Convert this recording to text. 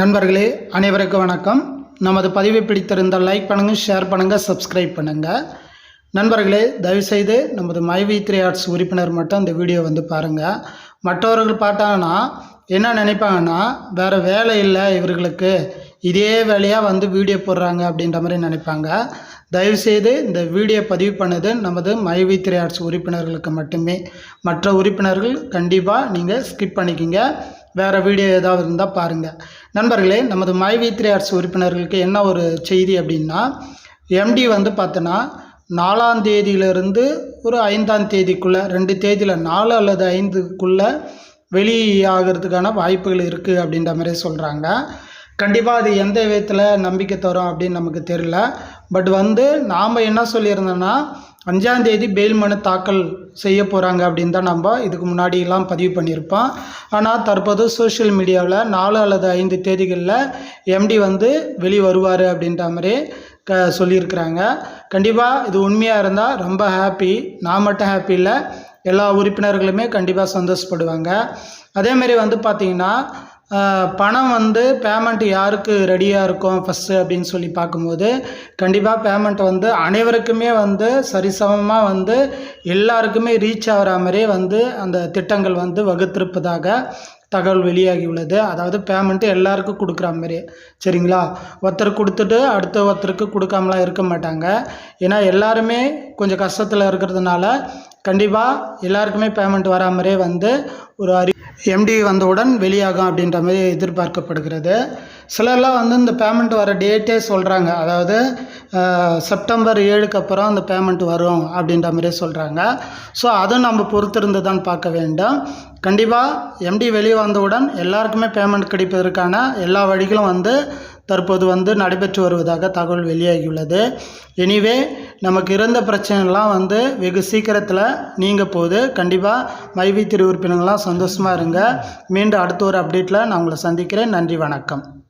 நண்பர்களே அனைவருக்கும் வணக்கம். நமது பதிவை பிடித்திருந்தால் லைக் பண்ணுங்கள் ஷேர் பண்ணுங்கள் சப்ஸ்கிரைப் பண்ணுங்கள் நண்பர்களே தயவுசெய்து நமது மைவி த்ரீ ஆர்ட்ஸ் உறுப்பினர் மட்டும் இந்த வீடியோ வந்து பாருங்கள் மற்றவர்கள் பார்த்தாங்கன்னா என்ன நினைப்பாங்கன்னா வேறு வேலை இல்லை இவர்களுக்கு. இதே வேலையாக வந்து வீடியோ போடுறாங்க அப்படின்ற மாதிரி நினைப்பாங்க. தயவுசெய்து இந்த வீடியோ பதிவு பண்ணது நமது மைவி த்ரீ ஆர்ட்ஸ் உறுப்பினர்களுக்கு மட்டுமே. மற்ற உறுப்பினர்கள் கண்டிப்பாக நீங்கள் ஸ்கிப் பண்ணிக்கிங்க. வேறு வீடியோ ஏதாவது இருந்தால் பாருங்கள் நண்பர்களே நமது மைவி த்ரீ ஆர்ட்ஸ் உறுப்பினர்களுக்கு என்ன ஒரு செய்தி அப்படின்னா எம்டி வந்து பார்த்தோன்னா நாலாம் தேதியிலிருந்து ஒரு ஐந்தாம் தேதிக்குள்ளே ரெண்டு தேதியில் நாலு அல்லது ஐந்துக்குள்ளே வெளியாகிறதுக்கான வாய்ப்புகள் இருக்குது அப்படின்ற மாதிரி சொல்கிறாங்க கண்டிப்பாக அது எந்த விதத்தில் நம்பிக்கை தரும் அப்படின்னு நமக்கு தெரியல. பட் வந்து நாம் என்ன சொல்லியிருந்தோன்னா அஞ்சாந்தேதி பெயில் மனு தாக்கல் செய்ய போகிறாங்க அப்படின்னு தான் நம்ம இதுக்கு முன்னாடியெல்லாம் பதிவு பண்ணியிருப்போம். ஆனால் தற்போது சோஷியல் மீடியாவில் நாலு அல்லது ஐந்து தேதிகளில் எம்டி வந்து வெளி வருவார் அப்படின்ற மாதிரி க சொல்லியிருக்கிறாங்க. கண்டிப்பாக இது உண்மையாக இருந்தால் ரொம்ப ஹாப்பி நான் மட்டும் ஹாப்பி இல்லை எல்லா உறுப்பினர்களுமே கண்டிப்பாக சந்தோஷப்படுவாங்க. அதேமாரி வந்து பார்த்திங்கன்னா பணம் வந்து பேமெண்ட் யாருக்கு ரெடியாக இருக்கும் ஃபஸ்ட்டு அப்படின்னு சொல்லி பார்க்கும்போது கண்டிப்பாக பேமெண்ட் வந்து அனைவருக்குமே வந்து சரிசமமாக வந்து எல்லாருக்குமே ரீச் ஆகிற மாதிரியே வந்து அந்த திட்டங்கள் வந்து வகுத்திருப்பதாக தகவல் வெளியாகி உள்ளது. அதாவது பேமெண்ட்டு எல்லாருக்கும் கொடுக்குற மாதிரி. சரிங்களா? ஒருத்தர் கொடுத்துட்டு அடுத்த ஒருத்தருக்கு கொடுக்காமலாம் இருக்க மாட்டாங்க. ஏன்னா எல்லாருமே கொஞ்சம் கஷ்டத்தில் இருக்கிறதுனால கண்டிப்பாக எல்லாருக்குமே பேமெண்ட் வரா மாதிரியே வந்து ஒரு அறி எம்டி வந்தவுடன் வெளியாகும் அப்படின்ற மாதிரி எதிர்பார்க்கப்படுகிறது. சிலர்லாம் வந்து இந்த பேமெண்ட் வர டேட்டே சொல்கிறாங்க அதாவது செப்டம்பர் ஏழுக்கு அப்புறம் அந்த பேமெண்ட் வரும் அப்படின்ற மாதிரி சொல்கிறாங்க ஸோ அதுவும் நம்ம பொறுத்திருந்து தான் பார்க்க வேண்டும். கண்டிப்பாக எம்டி வெளியே வந்தவுடன் எல்லாருக்குமே பேமெண்ட் கிடைப்பதற்கான எல்லா வழிகளும் வந்து தற்போது வந்து நடைபெற்று வருவதாக தகவல் வெளியாகியுள்ளது. எனிவே நமக்கு இருந்த பிரச்சனைலாம் வந்து வெகு சீக்கிரத்தில் நீங்க போகுது. கண்டிப்பாக மைவி திரு உறுப்பினர்கள்லாம் சந்தோஷமாக இருங்க. மீண்டும் அடுத்த ஒரு அப்டேட்டில் நான் உங்களை சந்திக்கிறேன். நன்றி வணக்கம்.